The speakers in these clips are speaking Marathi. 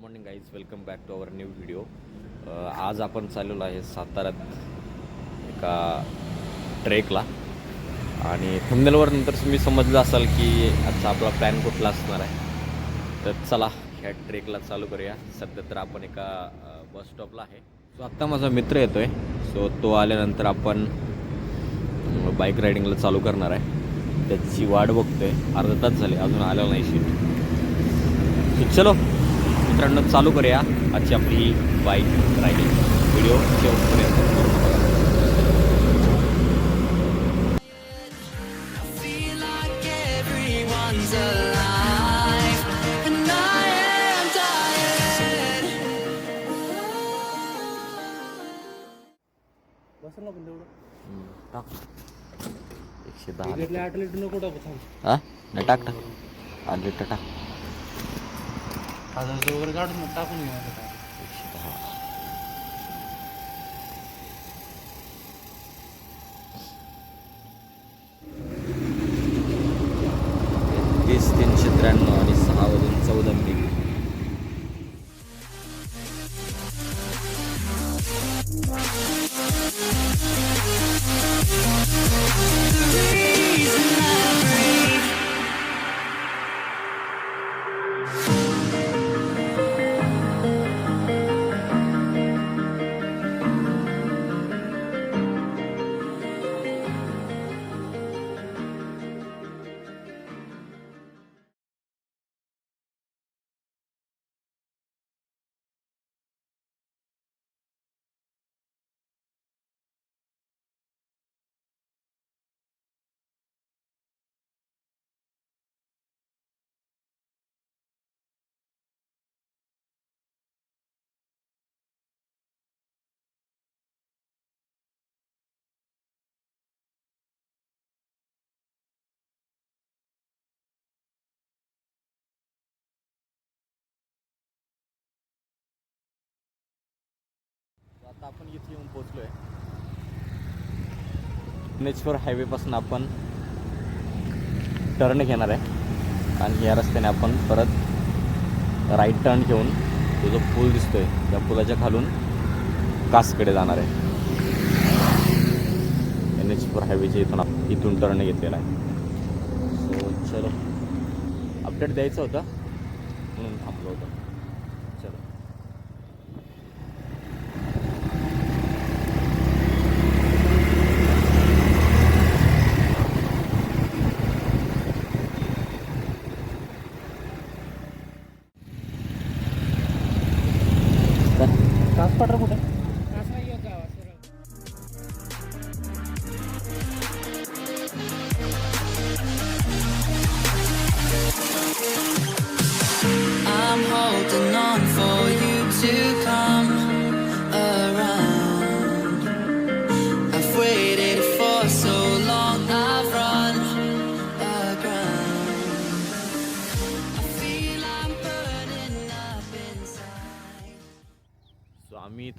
Morning guys welcome back to our new video आज आपण चाललेलो आहे साताऱ्यात एका ट्रेकला. आणि थंबनेलवर नंतर तुम्ही समजलं असाल की आजचा आपला प्लॅन कुठला असणार आहे. तर चला ह्या ट्रेकला चालू करूया. सध्या तर आपण एका बस स्टॉपला आहे. सो आत्ता माझा मित्र येतो आहे सो तो आल्यानंतर आपण बाईक रायडिंगला चालू करणार आहे. त्याची वाट बघतोय. अर्धा तास झाले अजून आलेला नाही शीट चलो. मित्रांनो चालू करूया आजची आपली ही बाईक रायडिंग व्हिडिओ. शेवटपर्यंत एकशे दहा लिटर नको टाकू थांब. हा? नाही टाक टाक. आठ लिटर टाक. हजारचं वगैरे काढून मग टाकून घेऊ आता काय. एकशे दहा तीस तीनशे त्र्याण्णव आणि सहा वाजून चौदा मिनिट Reason आता आपण इथे येऊन पोहोचलो आहे नेचफोर हायवेपासून आपण टर्न घेणार आहे. आणि या रस्त्याने आपण परत राईट टर्न घेऊन तो जो पूल दिसतोय त्या पुलाच्या खालून कासकडे जाणार आहे. एन एच फोर हायवेच्या इथून आपण इथून टर्न घेतलेला आहे. सो चलो. अपडेट द्यायचं होतं म्हणून थांबलो होतं.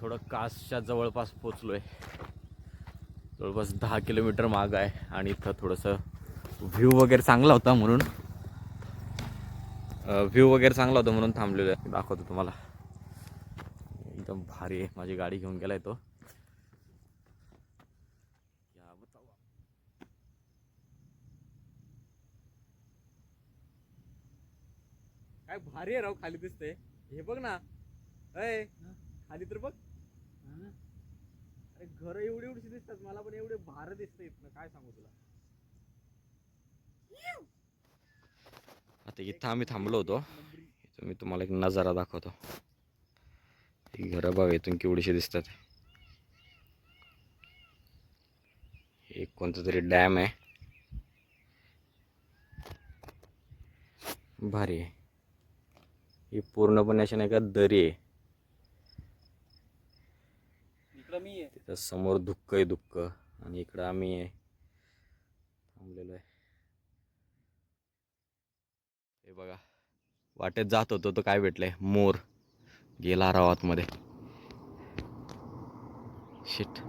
थोडं कासच्या जवळपास पोचलो आहे जवळपास दहा किलोमीटर माग आहे आणि इथं थोडंसं व्ह्यू वगैरे चांगला होता म्हणून व्ह्यू वगैरे चांगला होता म्हणून थांबलेलो आहे. दाखवतो तुम्हाला. एकदम भारी आहे. माझी गाडी घेऊन गेलाय तो. बतावा. काय भारी आहे राव खाली दिसतंय. हे बघ ना. अय खाली तर बघ. अरे घर एवढी एवढी दिसतात मला पण एवढे भार दिसत इथनं. काय सांगू तुला? आता इथं आम्ही थांबलो होतो. इथं मी तुम्हाला एक नजारा दाखवतो. ही घरं बघा इथून केवढीशी दिसतात. एक कोणता तरी डॅम आहे. भारी आहे. ही पूर्णपणे अशी नाही का दरी आहे. इकडं समोर दुःख आहे दुःख. आणि इकडं आम्ही आहे. थांबलेलो आहे. हे बघा. वाटेत जात होतो तो काय भेटलंय? मोर. गेला रावातमध्ये शिट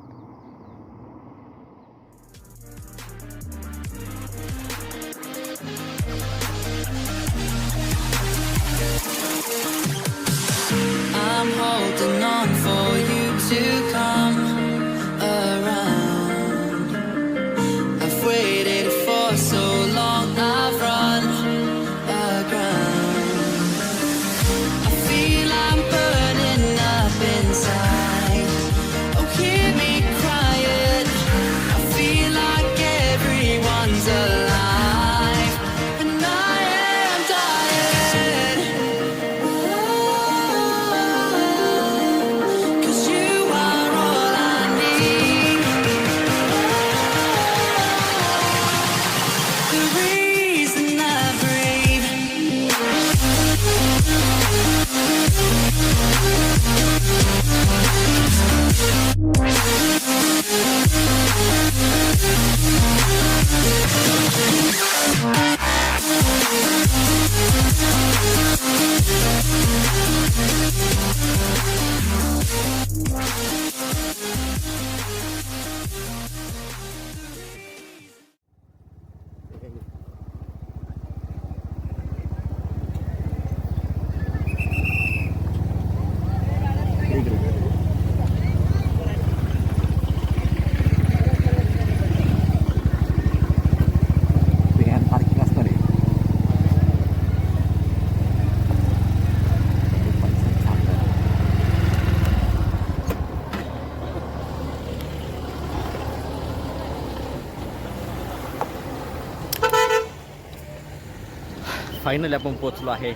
फायनली आपण पोचलो आहे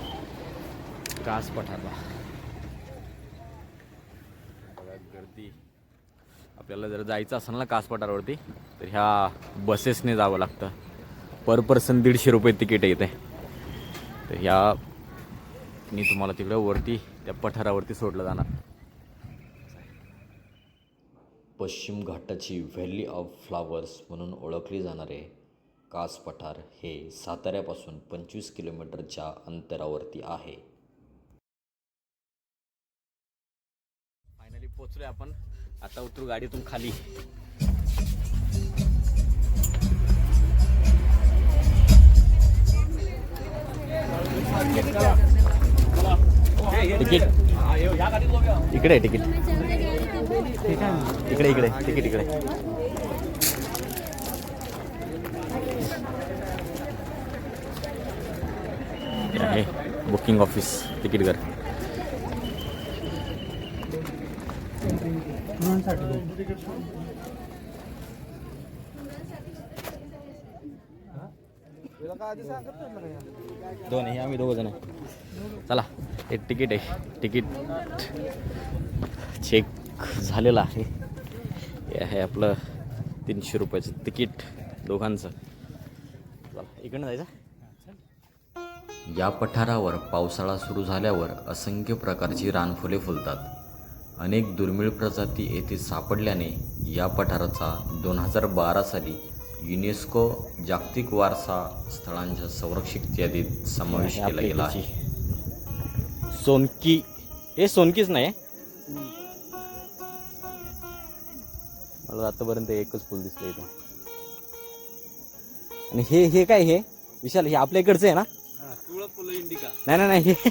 कास पठारला बघा गर्दी. आपल्याला जर जायचं असेल ना कास पठारावरती तर ह्या बसेसने जावं लागतं. पर पर्सन दीडशे रुपये तिकीट येते. तर ह्या मी तुम्हाला तिकडं वरती त्या पठारावरती सोडलं जाणार. पश्चिम घाटाची व्हॅली ऑफ फ्लावर्स म्हणून ओळखली जाणारे कास पठार हे साताऱ्यापासून पंचवीस किलोमीटरच्या अंतरावरती आहे. फायनली पोचलोय आपण. आता उतरू गाडीतून खाली. तिकीट इकडे तिकीट इकडे इकडे तिकीट इकडे. हे आहे बुकिंग ऑफिस तिकीट घर. दोन आहे आम्ही दोघं जण. आहे चला हे तिकीट आहे. तिकीट चेक झालेलं आहे. हे आहे आपलं तीनशे रुपयाचं तिकीट दोघांचं. चला इकडनं जायचं. या पठारावर पावसाळा सुरू झाल्यावर असंख्य प्रकारची रानफुले फुलतात. अनेक दुर्मिळ प्रजाती येथे सापडल्याने या पठाराचा दोन हजार बारा साली युनेस्को जागतिक वारसा स्थळांच्या संरक्षित यादीत समावेश केला गेला आहे. सोनकी. हे सोनकीच नाही. मला आतापर्यंत एकच फुल दिसलं इथं. आणि हे हे काय हे? विशाल हे आपल्या इकडचं आहे ना? नाही नाही नाही हे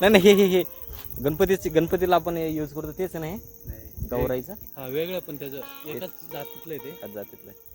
नाही नाही हे हे हे. गणपतीचे गणपतीला आपण यूज करतो तेच नाही? गौराईचं? हा वेगळं पण त्याचं एकाच जातीतलं आहे ते. जातीतलं मला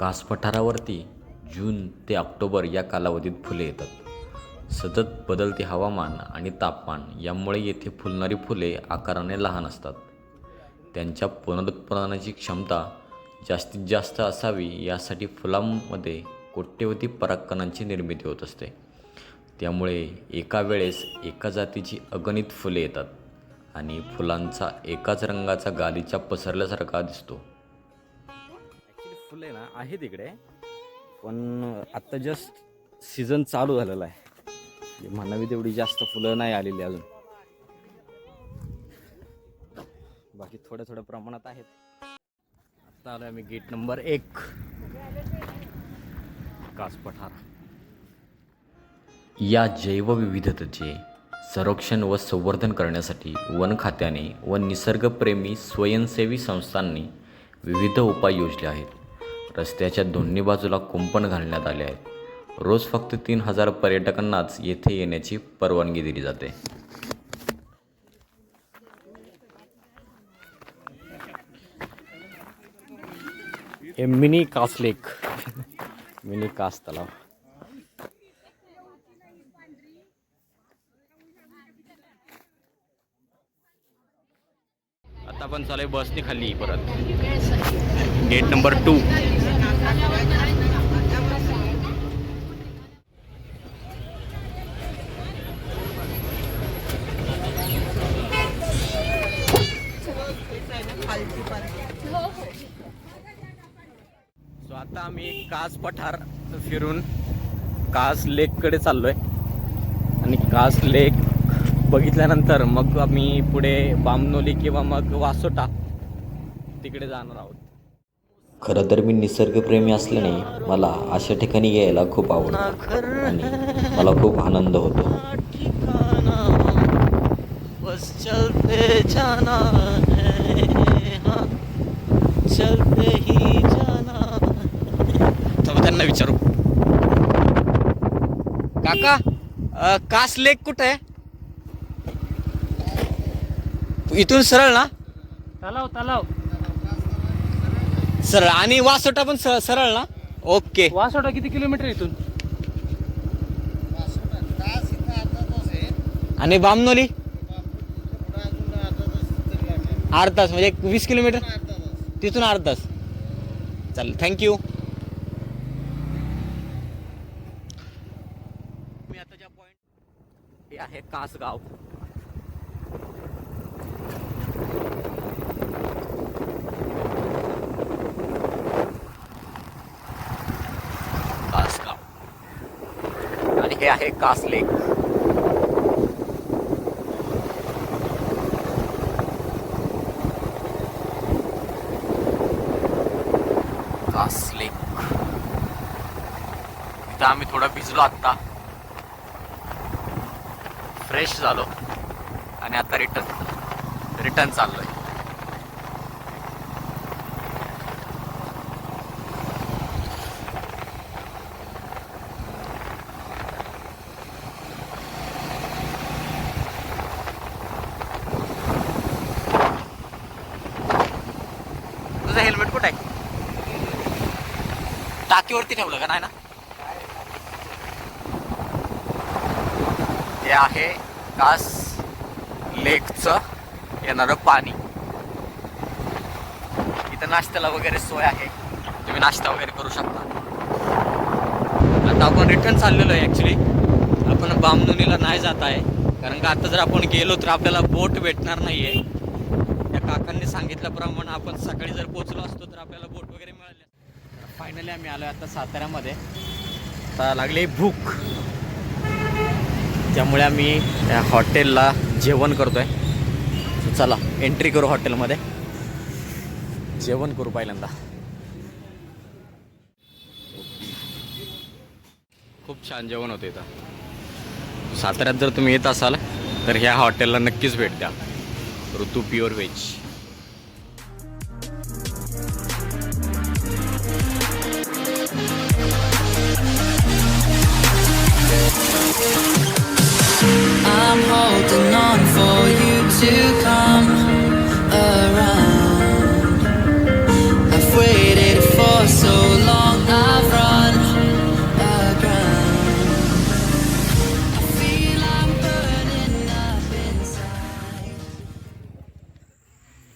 कास पठारावरती जून ते ऑक्टोबर या कालावधीत फुले येतात. सतत बदलते हवामान आणि तापमान यामुळे येथे फुलणारी फुले आकाराने लहान असतात. त्यांच्या पुनरुत्पादनाची क्षमता जास्तीत जास्त असावी यासाठी फुलांमध्ये कोट्यवधी परागकणांची निर्मिती होत असते. त्यामुळे एका वेळेस एका जातीची अगणित फुले येतात आणि फुलांचा एकाच रंगाचा गालीचा पसरल्यासारखा दिसतो. फुले ना आहे तिकडे पण आत्ता जस्ट सीझन चालू झालेला आहे. म्हणजे म्हणावी तेवढी जास्त फुलं नाही आलेली अजून. बाकी थोड्या थोड्या प्रमाणात आहेत. आत्ता आलो आम्ही गेट नंबर एक. कास पठार. या जैवविविधतेचे संरक्षण व संवर्धन करण्यासाठी वन खात्याने व निसर्गप्रेमी स्वयंसेवी संस्थांनी विविध उपाय योजले आहेत. रस्त्याच्या दोन्ही बाजूला कुंपण घालण्यात आले आहेत. रोज फक्त तीन हजार पर्यटकांनाच येथे येण्याची परवानगी दिली जाते. हे मिनी कास लेक मिनी कास तलाव. आता आपण चालू आहे बसने खाली परत. गेट नंबर टू सो आता आम्ही कास पठार फिरून कास लेककडे चाललोय. आणि कास लेक बघितल्यानंतर मग आम्ही पुढे बामनोली किंवा मग वासोटा तिकडे जाणार आहोत. खरं तर मी निसर्गप्रेमी असल्याने मला अशा ठिकाणी यायला खूप आवडतं आणि मला खूप आनंद होतो. बस चलते जाना है हाँ, चलते ही जाना थांबा, त्यांना विचारू. काका कास लेक कुठे आहे? इथून सरळ ना? तलाव तलाव. सरळ. आणि वासोटा पण स- सरळ ना? ओके. वासोटा किती किलोमीटर इथून? आणि बामनोली? अर्धा तास म्हणजे एक वीस किलोमीटर? तिथून अर्धा तास. चालेल थँक्यू मी आता ज्या पॉइंट हे आहे कासगाव कासगाव आणि हे आहे कास लेक कास लेक इथं आम्ही थोडं भिजलो आत्ता. फ्रेश झालो. आणि आता रिटर्न रिटर्न चाललोय तुझं हेल्मेट कुठं आहे टाकीवरती ठेवलं का? नाही ना? हे आहे कास लेकचं येणारं पाणी. इथं नाश्त्याला वगैरे सोय आहे. तुम्ही नाश्ता वगैरे करू शकता. आता आपण रिटर्न चाललेलो आहे ॲक्च्युली आपण बामनुनीला नाही जात आहे. कारण का आता जर आपण गेलो तर आपल्याला बोट भेटणार नाही आहे त्या काकांनी सांगितल्याप्रमाणे आपण सकाळी जर पोचलो असतो तर आपल्याला फायनली आम्ही आलो आता साताऱ्यामध्ये. आता लागली भूक. त्यामुळे आम्ही त्या हॉटेलला जेवण करतोय. आहे चला एंट्री करू हॉटेलमध्ये. जेवण करू पहिल्यांदा. खूप छान जेवण होतं इथं. साताऱ्यात जर तुम्ही येत असाल तर ह्या हॉटेलला नक्कीच भेट द्या. ऋतू प्युअर व्हेज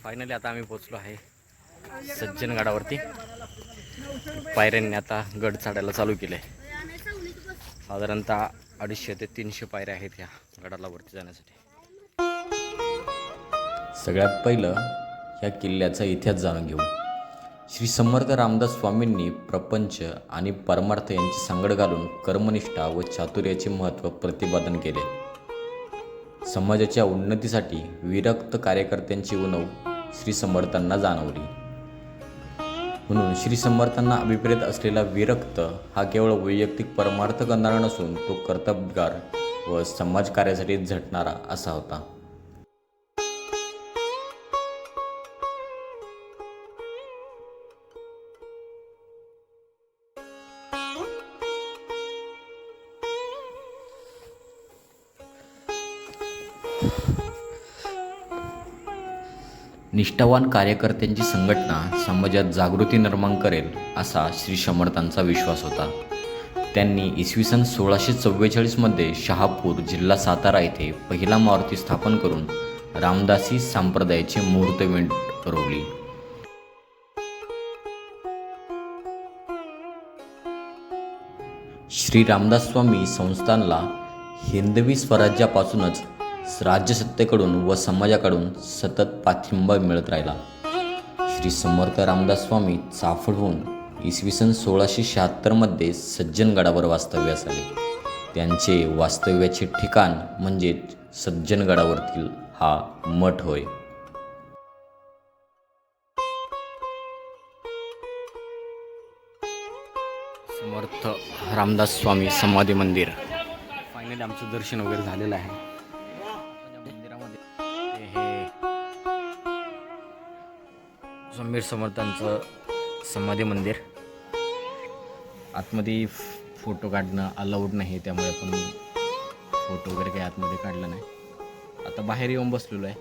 फायनली आता आम्ही पोचलो आहे सज्जन गडावरती. पायऱ्यांनी आता गड चढायला चालू केले साधारणतः अडीचशे ते तीनशे पायऱ्या आहेत ह्या गडाला वरती जाण्यासाठी. सगळ्यात पहिलं ह्या किल्ल्याचा इतिहास जाणून घेऊ. श्री समर्थ रामदास स्वामींनी प्रपंच आणि परमार्थ यांची सांगड घालून कर्मनिष्ठा व चातुर्याचे महत्त्व प्रतिपादन केले. समाजाच्या उन्नतीसाठी विरक्त कार्यकर्त्यांची उणव श्री समर्थांना जाणवली. म्हणून श्री समर्थांना अभिप्रेत असलेला विरक्त हा केवळ वैयक्तिक परमार्थ करणारा नसून तो कर्तबगार व समाजकार्यासाठी झटणारा असा होता. निष्ठावान कार्यकर्त्यांची संघटना समाजात जागृती निर्माण करेल असा श्री समर्थांचा विश्वास होता. त्यांनी इसवी सन सोळाशे चव्वेचाळीसमध्ये शहापूर जिल्हा सातारा येथे पहिला मारुती स्थापन करून रामदासी संप्रदायाची मुहूर्तमेढ रोवली श्री रामदास स्वामी संस्थानला हिंदवी स्वराज्यापासूनच राज्यसत्तेकडून व समाजाकडून सतत पाठिंबा मिळत राहिला. श्री समर्थ रामदास स्वामी चाफळहून इसवी सन सोळाशे शहात्तरमध्ये सज्जनगडावर वास्तव्यास आले. त्यांचे वास्तव्याचे ठिकाण म्हणजे सज्जनगडावरतील हा मठ होय. समर्थ रामदास स्वामी समाधी मंदिर. फायनली आमचं दर्शन वगैरे झालेलं आहे. समीर समर्थांचं समाधी मंदिर. आतमध्ये फोटो काढणं अलाउड नाही त्यामुळे आपण फोटो वगैरे काही आतमध्ये काढला नाही. आता बाहेर येऊन बसलेलो आहे.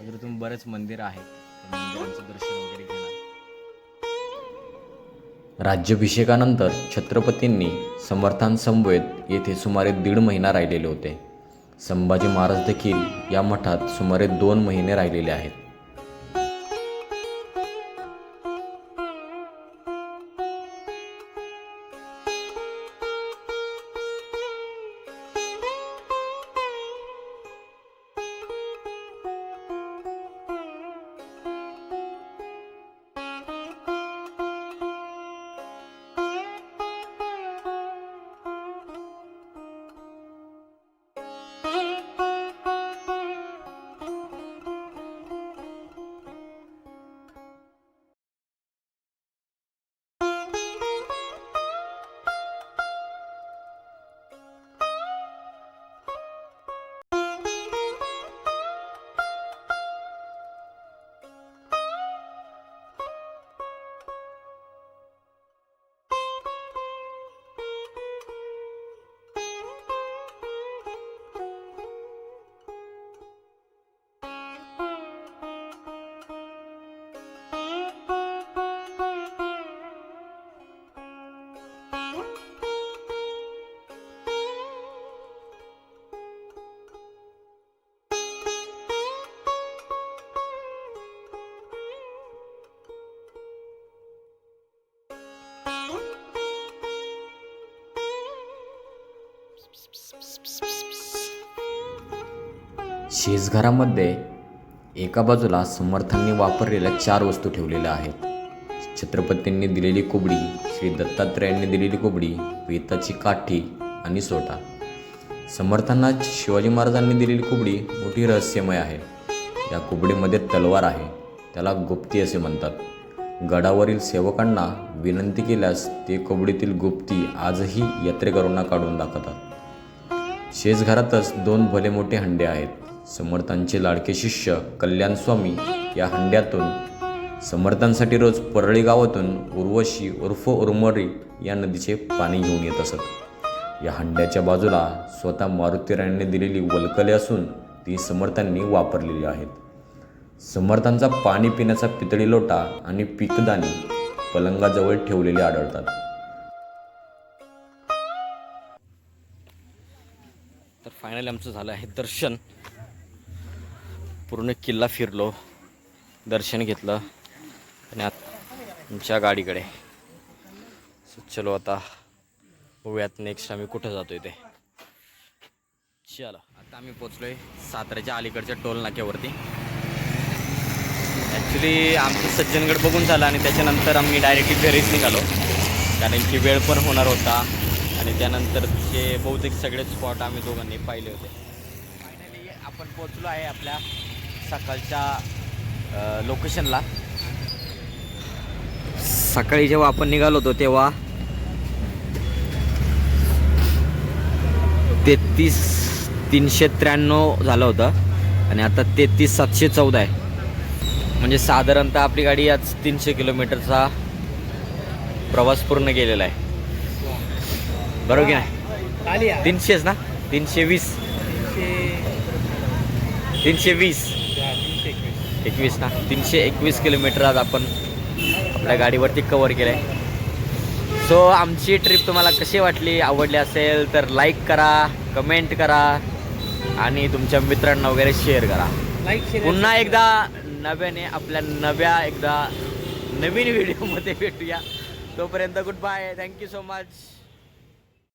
अजून बरेच मंदिर आहेत. मंदिरांचं दर्शन वगैरे घेणार. राज्याभिषेकानंतर छत्रपतींनी समर्थांसमवेत येथे सुमारे दीड महिना राहिलेले होते. संभाजी महाराज देखील या मठात सुमारे दोन महिने राहिलेले आहेत. शेजघरामध्ये एका बाजूला समर्थांनी वापरलेल्या चार वस्तू ठेवलेल्या आहेत. छत्रपतींनी दिलेली कोबडी श्री दत्तात्रेयांनी दिलेली कोबडी वेताची काठी आणि सोटा. समर्थांना शिवाजी महाराजांनी दिलेली कोबडी मोठी रहस्यमय आहे. या कोबडीमध्ये तलवार आहे. त्याला गुप्ती असे म्हणतात. गडावरील सेवकांना विनंती केल्यास ते कोबडीतील गुप्ती आजही यात्रेकरूंना काढून दाखवतात. शेजघरातच दोन भले मोठे हंडे आहेत. समर्थांचे लाडके शिष्य कल्याण स्वामी या हंड्यातून समर्थांसाठी रोज परळी गावातून उर्वशी उर्फ उर्मरी या नदीचे पाणी घेऊन येत असत. या हंड्याच्या बाजूला स्वतः मारुतीरायांनी दिलेली वलकले असून ती समर्थांनी वापरलेली आहेत. समर्थांचा पाणी पिण्याचा पितळी लोटा आणि पीकदाणी पलंगाजवळ ठेवलेले आढळतात. तर फायनली आमचं झालं आहे दर्शन. पूर्ण किल्ला फिरलो दर्शन घेतलं आणि आमच्या गाडीकडे. चलो आता बघूयात नेक्स्ट आम्ही कुठं जातोय ते चला आता आम्ही पोचलोय साताऱ्याच्या अलीकडच्या टोल नाक्यावरती. ॲक्च्युली आमचं सज्जनगड बघून झालं आणि त्याच्यानंतर आम्ही डायरेक्टली घरीच निघालो. कारण की वेळ पण होणार होता आणि त्यानंतर ते बहुतेक सगळे स्पॉट आम्ही दोघांनी पाहिले होते. फायनली आपण पोचलो आहे आपल्या सकाळच्या लोकेशनला सकाळी जेव्हा आपण निघालो होतो तेव्हा तेहतीस तीनशे त्र्याण्णव झालं होतं. आणि आता तेहतीस सातशे चौदा आहे. म्हणजे साधारणतः आपली गाडी आज तीनशे किलोमीटरचा प्रवास पूर्ण केलेला आहे. बरोबर की नाही. तीनशेच ना? तीनशे वीस. तीनशे तीनशे वीस. एकवीस ना? तीनशे एकवीस किलोमीटर आज आपण आपल्या गाडीवरती कवर केलं आहे सो आमची ट्रिप तुम्हाला कशी वाटली? आवडली असेल तर लाईक करा कमेंट करा आणि तुमच्या मित्रांना वगैरे शेअर करा. पुन्हा एकदा नव्याने आपल्या नव्या एकदा नवीन व्हिडिओमध्ये भेटूया. तोपर्यंत good bye thank you so much